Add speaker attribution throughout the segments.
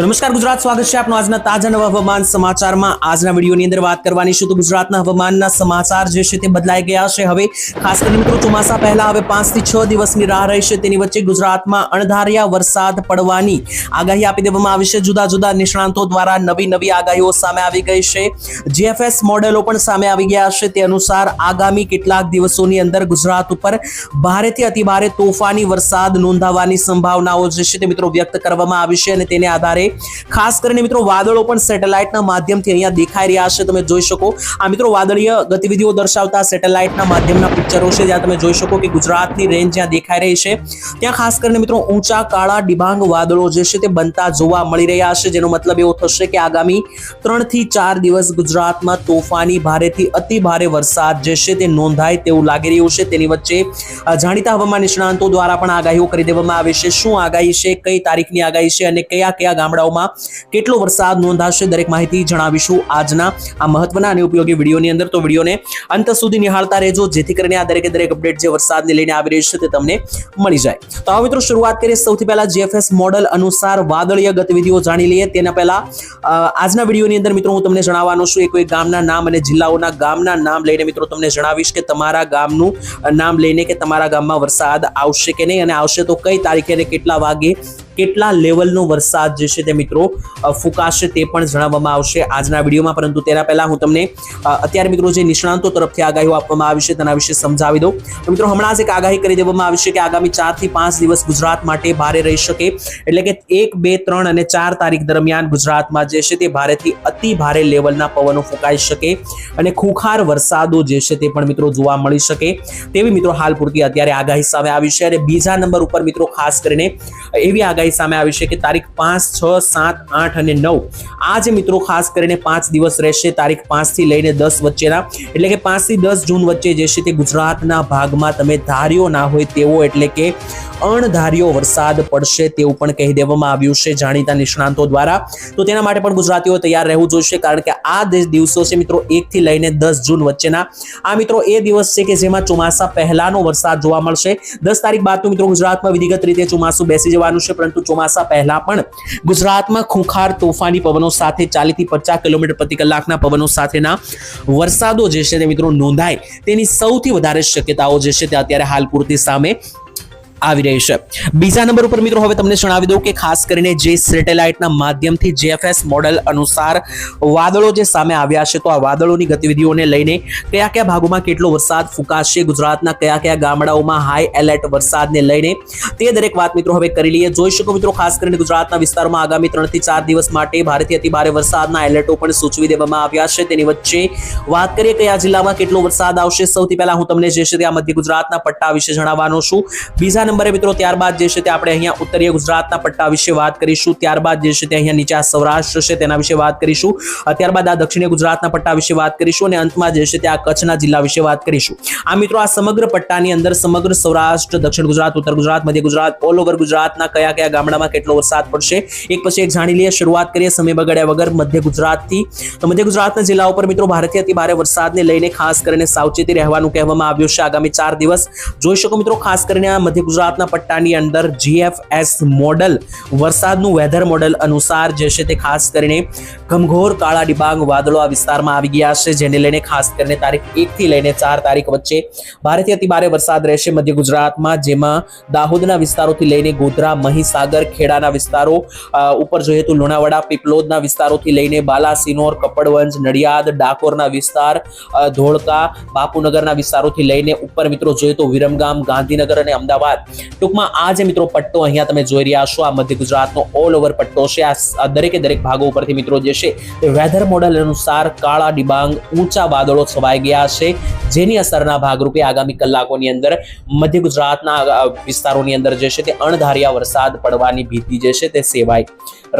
Speaker 1: નમસ્કાર, ગુજરાત સ્વાગત છે આપનું આજના તાજા નવા હવામાન સમાચારમાં. આજના વિડીયોની અંદર વાત કરવાની છે તો ગુજરાતના હવામાનના સમાચાર જે છે તે બદલાઈ ગયા છે. હવે ખાસ કરીને મિત્રો ચોમાસા પહેલા હવે પાંચથી છ દિવસની રાહ રહેશે તેની વચ્ચે ગુજરાતમાં અણધાર્યા વરસાદ પડવાની આગાહી આપી દેવામાં આવી છે. જુદા જુદા નિષ્ણાંતો દ્વારા નવી નવી આગાહીઓ સામે આવી ગઈ છે. જીએફએસ મોડેલો પણ સામે આવી ગયા છે. તે અનુસાર આગામી કેટલાક દિવસોની અંદર ગુજરાત ઉપર ભારેથી અતિભારે તોફાની વરસાદ નોંધાવાની સંભાવનાઓ જે છે તે મિત્રો વ્યક્ત કરવામાં આવી છે અને તેને આધારે ખાસ કરીને મિત્રો વાદળો પણ સેટેલાઇટના માધ્યમથી અહીંયા દેખાઈ રહ્યા છે. તમે જોઈ શકો, આ મિત્રો વાદળીય ગતિવિધિઓ દર્શાવતા સેટેલાઇટના માધ્યમના પિક્ચરો છે. જ્યાં તમે જોઈ શકો કે ગુજરાતની રેન્જ જ્યાં દેખાઈ રહી છે. ત્યાં ખાસ કરીને મિત્રો ઊંચા, કાળા, ડિબાંગ વાદળો જે છે તે બનતા જોવા મળી રહ્યા છે. જેનો મતલબ એવો થશે કે આગામી ત્રણથી ચાર દિવસ ગુજરાતમાં તોફાની ભારેથી અતિ ભારે વરસાદ જે છે તે નોંધાય તેવું લાગી રહ્યું છે. તેની વચ્ચે જાણીતા હવામાન નિષ્ણાંતો દ્વારા પણ આગાહીઓ કરી દેવામાં આવી છે. શું આગાહી છે? કઈ તારીખની આગાહી છે? અને કયા કયા ગામડાઓમાં કેટલો વરસાદ નોંધાશે દરેક માહિતી જણાવીશું આજના આ મહત્વના અને ઉપયોગી વિડીયોની અંદર. તો વિડીયોને અંત સુધી નિહાળતા રહેજો, જેથી કરીને આ દરેકે દરેક અપડેટ જે વરસાદને લઈને આવી રહી છે તે તમને મળી જાય. તો હવે મિત્રો, શરૂઆત કરીએ સૌથી પહેલા જીએફએસ મોડલ અનુસાર વાદળીય ગતિવિધિઓ જાણી લઈએ. તેના પહેલા આજના વિડીયોની અંદર મિત્રો હું તમને જણાવવાનો છું, એક એક ગામના નામ અને જિલ્લાઓના ગામના નામ લઈને મિત્રો તમને જણાવીશ કે તમારા ગામનું નામ લઈને કે તમારા ગામમાં વરસાદ આવશે કે નહીં અને આવશે તો કઈ તારીખે અને કેટલા વાગે કેટલા લેવલનો વરસાદ જે છે તે મિત્રો ફૂંકાશે તે પણ જણાવવામાં આવશે આજના વિડીયોમાં. પરંતુ તેના પહેલાં હું તમને અત્યારે મિત્રો જે નિષ્ણાંતો તરફથી આગાહીઓ આપવામાં આવી છે તેના વિશે સમજાવી દઉં. તો મિત્રો, હમણાં જ એક આગાહી કરી દેવામાં આવી છે કે આગામી ચારથી પાંચ દિવસ ગુજરાત માટે ભારે રહી શકે. એટલે કે એક, બે, ત્રણ અને ચાર તારીખ દરમિયાન ગુજરાતમાં જે છે તે ભારેથી અતિ ભારે લેવલના પવનો ફૂંકાઈ શકે અને ખુખાર વરસાદો જે છે તે પણ મિત્રો જોવા મળી શકે. તેવી મિત્રો હાલ પૂરતી અત્યારે આગાહી સામે આવી છે. અને બીજા નંબર ઉપર મિત્રો ખાસ કરીને એવી આગાહી સામે આવી છે કે તારીખ પાંચ, છ, સાત, આઠ અને નવ. આ જે મિત્રો ખાસ કરીને પાંચ દિવસ રહેશે તારીખ પાંચથી લઈને દસ વચ્ચેના. એટલે કે પાંચથી દસ જૂન વચ્ચે જે છે તે ગુજરાતના ભાગમાં તમે ધાર્યો ના હોય તેવો એટલે કે અણધાર્યો વરસાદ પડશે તેવું પણ કહી દેવામાં આવ્યું છે જાણીતા નિષ્ણાંતો દ્વારા. તો તેના માટે પણ ગુજરાતીઓ તૈયાર રહેવું જોઈશે કારણ કે આ દિવસો છે મિત્રો એકથી લઈને દસ જૂન વચ્ચેના. આ મિત્રો એ દિવસ છે કે જેમાં ચોમાસા પહેલાનો વરસાદ જોવા મળશે. દસ તારીખ બાદ તો મિત્રો ગુજરાતમાં વિધિગત રીતે ચોમાસું બેસી જવાનું છે, પરંતુ ચોમાસા પહેલા પણ ગુજરાતમાં ખૂંખાર તોફાની પવનો સાથે ચાલીસથી પચાસ કિલોમીટર પ્રતિ કલાકના પવનો સાથેના વરસાદો જે છે તે મિત્રો નોંધાય. તેની સૌથી વધારે શક્યતાઓ જે છે તે અત્યારે હાલ પૂરતી સામે આવી રહી છે. બીજા નંબર ઉપર મિત્રો હવે તમને જણાવી દઉં કે ખાસ કરીને જે સેટેલાઇટના માધ્યમથી જીએફએસ મોડેલ અનુસાર વાદળો જે સામે આવ્યા છે, તો આ વાદળોની ગતિવિધિઓને લઈને કયા કયા ભાગોમાં કેટલો વરસાદ ફૂંકાશે, ગુજરાતના કયા કયા ગામડાઓમાં હાઈ એલર્ટ વરસાદને લઈને તે દરેક વાત મિત્રો હવે કરી લઈએ. જોઈ શકો મિત્રો ખાસ કરીને ગુજરાતના વિસ્તારમાં આગામી ત્રણથી ચાર દિવસ માટે ભારેથી અતિ ભારે વરસાદના એલર્ટો પણ સૂચવી દેવામાં આવ્યા છે. તેની વચ્ચે વાત કરીએ કયા જિલ્લામાં કેટલો વરસાદ આવશે, સૌથી પહેલા હું તમને જે છે તે આ મધ્ય ગુજરાતના પટ્ટા વિશે જણાવવાનો છું. બીજા નંબરે મિત્રો ત્યારબાદ જે છે તે આપણે અહીંયા ઉત્તરીય ગુજરાતના પટ્ટા વિશે વાત કરીશું. ત્યારબાદ જે છે તે અહીંયા નીચે સૌરાષ્ટ્ર છે તેના વિશે વાત કરીશું. ત્યારબાદ આ દક્ષિણીય ગુજરાતના પટ્ટા વિશે વાત કરીશું અને અંતમાં જે છે તે આ કચ્છના જિલ્લા વિશે વાત કરીશું. આ મિત્રો આ સમગ્ર પટ્ટાની અંદર સમગ્ર સૌરાષ્ટ્ર, દક્ષિણ ગુજરાત, ઉત્તર ગુજરાત, મધ્ય ગુજરાત, ઓલ ઓવર ગુજરાતના કયા કયા ગામડામાં કેટલો વરસાદ પડશે એક પછી એક જાણી લઈએ. શરૂઆત કરીએ સમય બગાડ્યા વગર મધ્ય ગુજરાતથી. તો મધ્ય ગુજરાતના જિલ્લાઓ પર મિત્રો ભારતીય અતિ ભારે વરસાદને લઈને ખાસ કરીને સાવચેતી રહેવાનું કહેવામાં આવ્યું છે. આગામી ચાર દિવસ જોઈ શકો મિત્રો ખાસ કરીને આ મધ્ય ગુજરાતના પટ્ટાની અંદર જીએફએસ મોડલ વરસાદનું વેધર મોડલ અનુસાર જે છે તે ખાસ કરીને ઘમઘોર કાળા ડિબાંગ વાદળો આ વિસ્તારમાં આવી ગયા છે, જેને લઈને ખાસ કરીને તારીખ એકથી લઈને ચાર તારીખ વચ્ચે ભારેથી અતિ ભારે વરસાદ રહેશે મધ્ય ગુજરાતમાં, જેમાં દાહોદના વિસ્તારોથી લઈને ગોધરા, મહીસાગર, ખેડાના વિસ્તારો ઉપર જોઈએ તો લુણાવાડા, પીપલોદના વિસ્તારોથી લઈને બાલાસિનોર, કપડવંજ, નડિયાદ, ડાકોરના વિસ્તાર ધોળકા, બાપુનગરના વિસ્તારોથી લઈને ઉપર મિત્રો જોઈએ તો વિરમગામ, ગાંધીનગર અને અમદાવાદ ટૂંકમાં આ જે મિત્રો પટ્ટો અહીંયા તમે જોઈ રહ્યા છો, આ મધ્ય ગુજરાતનો ઓલ ઓવર પટ્ટો છે. આ દરેકે દરેક ભાગો ઉપરથી મિત્રો જે છે, તે વેધર મોડલ અનુસાર કાળા ડિબાંગ, ઊંચા વાદળો છવાઈ ગયા છે. જેની અસરના ભાગરૂપે આગામી કલાકોની અંદર મધ્ય ગુજરાતના વિસ્તારોની અંદર જે છે તે અણધાર્યા વરસાદ પડવાની ભીતિ જે છે તે સેવાય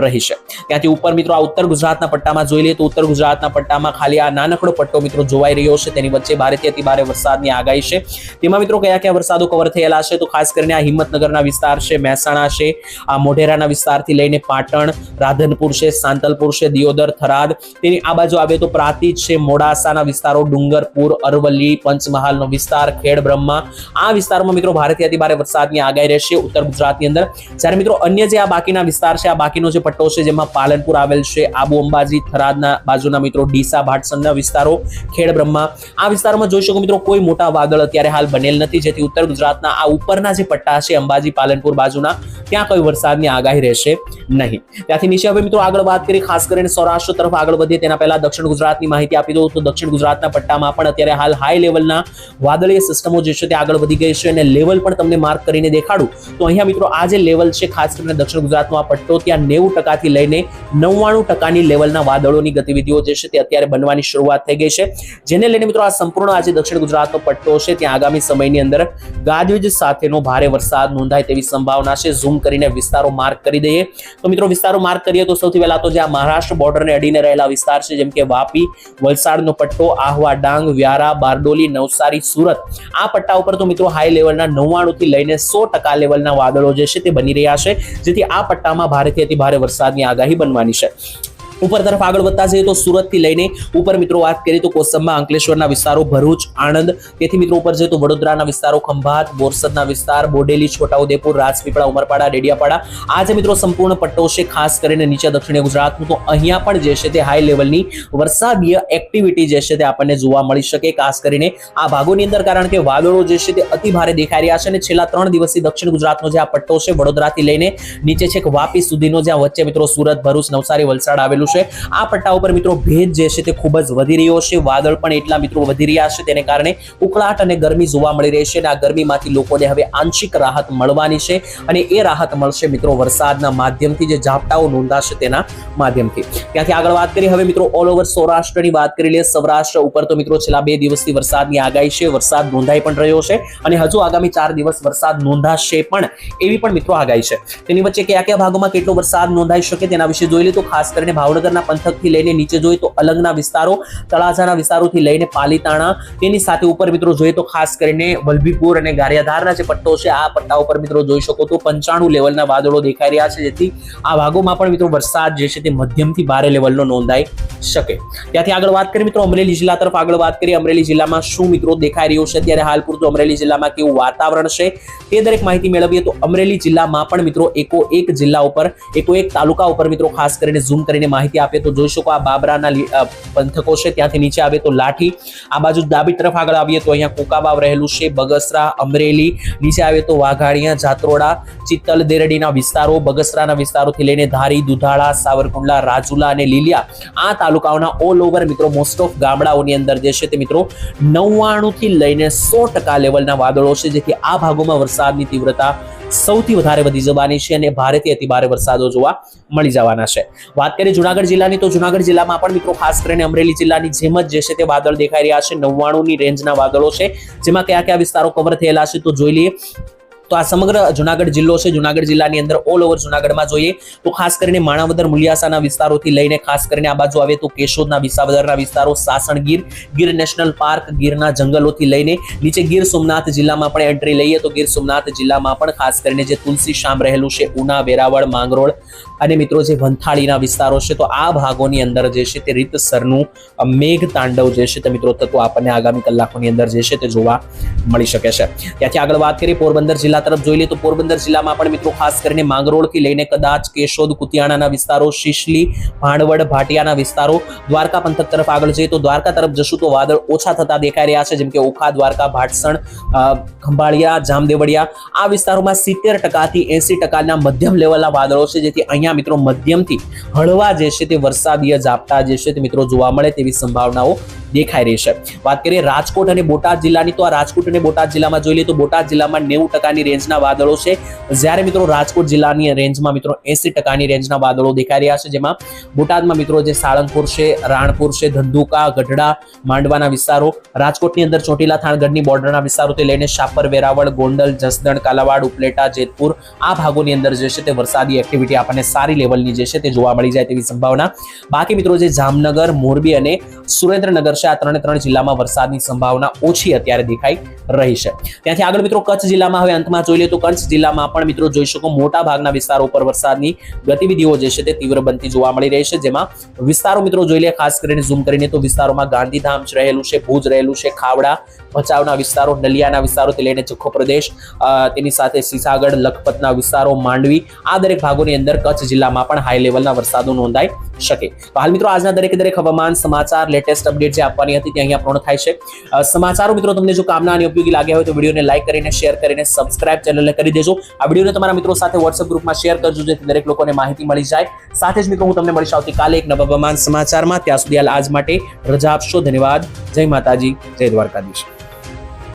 Speaker 1: રહી છે ત્યાંથી ઉપર મિત્રો આ ઉત્તર ગુજરાતના પટ્ટામાં જોઈ લઈએ તો ઉત્તર ગુજરાતના પટ્ટામાં ખાલી આ નાનકડો પટ્ટો મિત્રો જોવાઈ રહ્યો છે. તેની વચ્ચે ભારેથી અતિ ભારે વરસાદની આગાહી છે. તેમાં મિત્રો કયા કયા વરસાદો કવર થયેલા છે તો ખાસ કરીને આ હિંમતનગરના વિસ્તાર છે, મહેસાણા છે, આ મોઢેરાના વિસ્તારથી લઈને પાટણ, રાધનપુર છે, સાંતલપુર છે, દિયોદર, થરાદ. તેની આ બાજુ આવે તો પ્રાતિજ છે, મોડાસાના વિસ્તારો, ડુંગરપુર, અરવલ્લી, પંચમહાલનો વિસ્તાર ખેડ બ્રહ્મા આ વિસ્તારમાં મિત્રો ભારેથી અતિ ભારે વરસાદની આગાહી રહેશે ઉત્તર ગુજરાતની અંદર. જ્યારે મિત્રો અન્ય જે આ બાકીના વિસ્તાર છે, આ બાકીનો જે પટ્ટો છે, જેમાં પાલનપુર આવેલ છે, આબુ અંબાજી, થરાદના બાજુના મિત્રો, ડીસા, ભાટસનના વિસ્તારો, ખેડ બ્રહ્મા. આ વિસ્તારમાં જોઈ શકો મિત્રો, કોઈ મોટા વાદળ અત્યારે હાલ બનેલ નથી. જેથી ઉત્તર ગુજરાતના આ ઉપરના જે પટ્ટા છે, અંબાજી, પાલનપુર બાજુના ત્યાં કોઈ વરસાદની આગાહી રહેશે નહીં. ત્યાંથી નીચે હવે મિત્રો આગળ વાત કરી ખાસ કરીને સૌરાષ્ટ્ર તરફ આગળ વધીએ, તેના પહેલા દક્ષિણ ગુજરાતની માહિતી આપી દઉં તો દક્ષિણ ગુજરાતના પટ્ટામાં પણ અત્યારે હાલ હાઈ લેવલના વાદળીય સિસ્ટમો જે છે તે આગળ વધી ગઈ છે અને લેવલ પણ તમને માર્ક કરીને દેખાડું. તો અહીંયા મિત્રો આ જે લેવલ છે, ખાસ કરીને દક્ષિણ ગુજરાતનો આ પટ્ટો, ત્યાં નેવું ટકાથી લઈને નવ્વાણું ટકાની લેવલના વાદળોની ગતિવિધિઓ જે છે તે અત્યારે બનવાની શરૂઆત થઈ ગઈ છે. જેને લઈને મિત્રો આ સંપૂર્ણ આજે દક્ષિણ ગુજરાતનો પટ્ટો છે, ત્યાં આગામી સમયની અંદર ગાજવીજ સાથેનો ભારે વરસાદ નોંધાય તેવી સંભાવના છે. ઝૂમ કરીને વિસ્તારો માર્ક કરી દઈએ. તો મિત્રો, વિસ્તારો માર્ક કરીએ તો સૌથી પહેલા તો જે આ મહારાષ્ટ્ર બોર્ડરને અડીને રહેલા વિસ્તાર છે, જેમ કે વાપી, વલસાડનો પટ્ટો, આહવા ડાંગ, વ્યારા, બારડોલી, નવસારી, સુરત. આ પટ્ટા ઉપર તો મિત્રો હાઈ લેવલના નવ્વાણુંથી લઈને સો ટકા લેવલના વાદળો જે છે તે બની રહ્યા છે, જેથી આ પટ્ટામાં ભારેથી અતિ ભારે વરસાદની આગાહી બનવાની છે. ઉપર તરફ આગળ વધતા જઈએ તો સુરતથી લઈને ઉપર મિત્રો વાત કરીએ તો કોસંબા, અંકલેશ્વરના વિસ્તારો, ભરૂચ, આણંદ. તેથી મિત્રો ઉપર જઈએ તો વડોદરાના વિસ્તારો, ખંભાત, બોરસદના વિસ્તાર, બોડેલી, છોટાઉદેપુર, રાજપીપળા, ઉમરપાડા, ડેડિયાપાડા. આ જે મિત્રો સંપૂર્ણ પટ્ટો છે, ખાસ કરીને નીચે દક્ષિણીય ગુજરાતનું, તો અહીંયા પણ જે છે તે હાઈ લેવલની વરસાદીય એક્ટિવિટી જે છે તે આપણને જોવા મળી શકે, ખાસ કરીને આ ભાગોની અંદર, કારણ કે વાદળો જે છે તે અતિ ભારે દેખાઈ રહ્યા છે અને છેલ્લા ત્રણ દિવસથી દક્ષિણ ગુજરાતનો જે આ પટ્ટો છે, વડોદરાથી લઈને નીચે છેક વાપી સુધીનો જ્યાં વચ્ચે મિત્રો સુરત, ભરૂચ, નવસારી, વલસાડ આવેલું છે. આ પટ્ટા ઉપર મિત્રો ભેજ જે છે તે ખૂબ જ વધી રહ્યો છે. વાદળ પણ એટલા મિત્રો વધી રહ્યા છે. તેને કારણે ઉકળાટ અને ગરમી જોવા મળી રહી છે અને આ ગરમીમાંથી લોકોને હવે આંશિક રાહત મળવાની છે અને એ રાહત મળશે મિત્રો વરસાદના માધ્યમથી જે ઝાપટાઓ નોંધાશે તેના માધ્યમથી. ત્યાંથી આગળ વાત કરીએ. હવે મિત્રો ઓલ ઓવર સૌરાષ્ટ્રની વાત કરી લઈએ. સૌરાષ્ટ્ર ઉપર તો મિત્રો છેલ્લા બે દિવસથી વરસાદની આગાહી છે. વરસાદ નોંધાઈ પણ રહ્યો છે અને હજુ આગામી ચાર દિવસ વરસાદ નોંધાશે પણ એવી પણ મિત્રો આગાહી છે. તેની વચ્ચે કયા કયા ભાગોમાં કેટલો વરસાદ નોંધાઈ શકે તેના વિશે જોઈ લે તો ખાસ કરીને ભાવનગરના પંથકથી લઈને નીચે જોઈએ તો અલંગના વિસ્તારો, તળાજાના વિસ્તારોથી લઈને પાલીતાણા, તેની સાથે ઉપર મિત્રો જોઈએ તો ખાસ કરીને વલભીપુર અને ગારિયાધારના જે પટ્ટો છે, આ પટ્ટા ઉપર મિત્રો જોઈ શકો તો પંચાણું લેવલના વાદળો દેખાઈ રહ્યા છે, જેથી આ ભાગોમાં પણ મિત્રો વરસાદ જે છે તે મધ્યમથી ભારે લેવલનો નોંધાઈ શકે. ત્યાંથી આગળ વાત કરીએ મિત્રો અમરેલી જિલ્લા તરફ આગળ વાત કરીએ, અમરેલી જિલ્લામાં શું મિત્રો દેખાઈ રહ્યું છે? ત્યારે હાલ પૂરતું અમરેલી જિલ્લામાં કેવું વાતાવરણ છે? તે દરેક માહિતી મેળવીએ તો અમરેલી જિલ્લામાં પણ મિત્રો એકો એક જિલ્લા ઉપર, એકો એક તાલુકા ઉપર મિત્રો ખાસ કરીને ઝૂમ કરીને માહિતી આપીએ તો જોઈ શકો આ બાબરાના પંથકો છે, ત્યાંથી નીચે આવે તો લાઠી. આ બાજુ ડાબી તરફ આગળ આવીએ તો અહીંયા કોકાબાવ રહેલું છે, બગસરા, અમરેલી. નીચે આવે તો વાઘાડિયા જાત્રોડા, ચિત્તલ, દેરડીના વિસ્તારો. બગસરાના વિસ્તારોથી લઈને ધારી, દુધાળા, સાવરકુંડલા, રાજુલા અને લીલિયા આ તાલુકાઓના ઓલ ઓવર મિત્રો મોસ્ટ ઓફ ગામડાઓની અંદર જે છે તે મિત્રો નવ્વાણું થી લઈને સો ટકા લેવલના વાદળો છે, જેથી આ ભાગોમાં વરસાદની તીવ્રતા સૌથી વધારે વધી જવાની છે અને ભારેથી અતિ ભારે વરસાદો જોવા મળી જવાના છે. વાત કરીએ જુનાગઢ જિલ્લાની, તો જુનાગઢ જિલ્લામાં પણ મિત્રો ખાસ કરીને અમરેલી જિલ્લાની જેમ જ જે છે તે વાદળ દેખાઈ રહ્યા છે. નવ્વાણું ની રેન્જના વાદળો છે, જેમાં કયા કયા વિસ્તારો કવર થયેલા છે તો જોઈ લઈએ. તો આ સમગ્ર જુનાગઢ જિલ્લો છે. જુનાગઢ જિલ્લાની અંદર ઓલ ઓવર જુનાગઢમાં જોઈએ તો ખાસ કરીને માણાવદર, મુલિયાસાના વિસ્તારોથી લઈને ખાસ કરીને આ બાજુ આવે તો કેશોદના, વિસાવદરના વિસ્તારો, સાસણગીર, ગીર નેશનલ પાર્ક, ગીરના જંગલોથી લઈને નીચે ગીર સોમનાથ જિલ્લામાં પણ એન્ટ્રી લઈએ તો ગીર સોમનાથ જિલ્લામાં પણ ખાસ કરીને જે તુલસી શામ રહેલું છે, ઉના, વેરાવળ, માંગરોળ અને મિત્રો જે વંથાળીના વિસ્તારો છે તો આ ભાગોની અંદર જે છે તે રીતસરનું મેઘ તાંડવ જે છે તે મિત્રો થતું આપણને આગામી કલાકોની અંદર જે છે તે જોવા મળી શકે છે. ત્યાંથી આગળ વાત કરીએ પોરબંદર જિલ્લા તરફ જોઈ લઈએ તો પોરબંદર જિલ્લામાં પણ મિત્રો ખાસ કરીને માંગરોળથી લઈને કદાચ કેશોદ, કુતિયાણાના વિસ્તારો, શિશલી ભાંડવડ ભાટિયાના વિસ્તારો, દ્વારકા પંથક તરફ આગળ જઈએ તો દ્વારકા તરફ જશું તો વાદળ ઓછા થતા દેખાઈ રહ્યા છે. જેમ કે ઓખા, દ્વારકા, ભાટસણ ખંભાળિયા, જામદેવડિયા આ વિસ્તારોમાં સિત્તેર ટકાથી એસી ટકાના મધ્યમ લેવલના વાદળો છે. જેથી અહીંયા મિત્રો મધ્યમથી હળવા જે છે તે વરસાદીય ઝાપટા જે છે તે મિત્રો જોવા મળે તેવી સંભાવનાઓ દેખાઈ રહી છે. વાત કરીએ રાજકોટ અને બોટાદ જિલ્લાની તો આ રાજકોટ અને બોટાદ જિલ્લામાં જોઈ લઈએ તો બોટાદ જિલ્લામાં નેવું ટકાની રેન્જના વાદળો છે. જ્યારે મિત્રો રાજકોટ જિલ્લાની રેન્જમાં મિત્રો એસી ટકાની રેન્જના વાદળો દેખાઈ રહ્યા છે, જેમાં બોટાદમાં મિત્રો જે સાળંગપુર છે, રાણપુર છે, ધંધુકા, ગઢડા, માંડવાના વિસ્તારો, રાજકોટની અંદર ચોટીલા થાણગઢની બોર્ડરના વિસ્તારોથી લઈને શાપર, વેરાવળ, ગોંડલ, જસદણ, કાલાવાડ, ઉપલેટા, જેતપુર આ ભાગોની અંદર જે છે તે વરસાદી એક્ટિવિટી આપણને સારી લેવલની જે છે તે જોવા મળી જાય તેવી સંભાવના. બાકી મિત્રો જે જામનગર, મોરબી અને સુરેન્દ્રનગર છે, આ ત્રણે ત્રણ જિલ્લામાં વરસાદની સંભાવના ઓછી અત્યારે દેખાઈ રહી છે. ત્યાંથી આગળ મિત્રો કચ્છ જિલ્લામાં હવે અંતમાં જોઈ લે તો કચ્છ જિલ્લામાં પણ મિત્રો જોઈ શકો મોટા ભાગના વિસ્તારો ઉપર વરસાદની ગતિવિધિઓ જે છે તે તીવ્ર બનતી જોવા મળી રહી છે. જેમાં વિસ્તારો મિત્રો જોઈ લે, ખાસ કરીને ઝૂમ કરીને તો વિસ્તારોમાં ગાંધીધામ રહેલું છે, ભુજ રહેલું છે, ખાવડા, ભચાઉના વિસ્તારો, નલિયાના વિસ્તારોથી લઈને જખો પ્રદેશ તેની સાથે સીસાગઢ, લખપતના વિસ્તારો, માંડવી, આ દરેક ભાગોની અંદર કચ્છ જિલ્લામાં પણ હાઈ લેવલના વરસાદો નોંધાઈ શકે. તો હાલ મિત્રો આજના દરેક દરેક હવામાન સમાચાર લેટેસ્ટ અપડેટ જે આપવાની હતી તે અહીંયા પૂર્ણ થાય છે. સમાચારો મિત્રો તમને જો કામના અને ઉપયોગી લાગ્યા હોય તો વિડીયોને લાઇક કરીને શેર કરીને સબસ્ક્રાઇબ ચેનલને કરી દેજો. આ વિડીયોને તમારા મિત્રો સાથે વોટ્સઅપ ગ્રુપમાં શેર કરજો, જેથી દરેક લોકોને માહિતી મળી જાય. સાથે જ મિત્રો, હું તમને મળીશ આવતીકાલે એક નવા સમાચારમાં. ત્યાં સુધી આજ માટે રજા આપશો. ધન્યવાદ. જય માતાજી. જય દ્વારકાધીશ.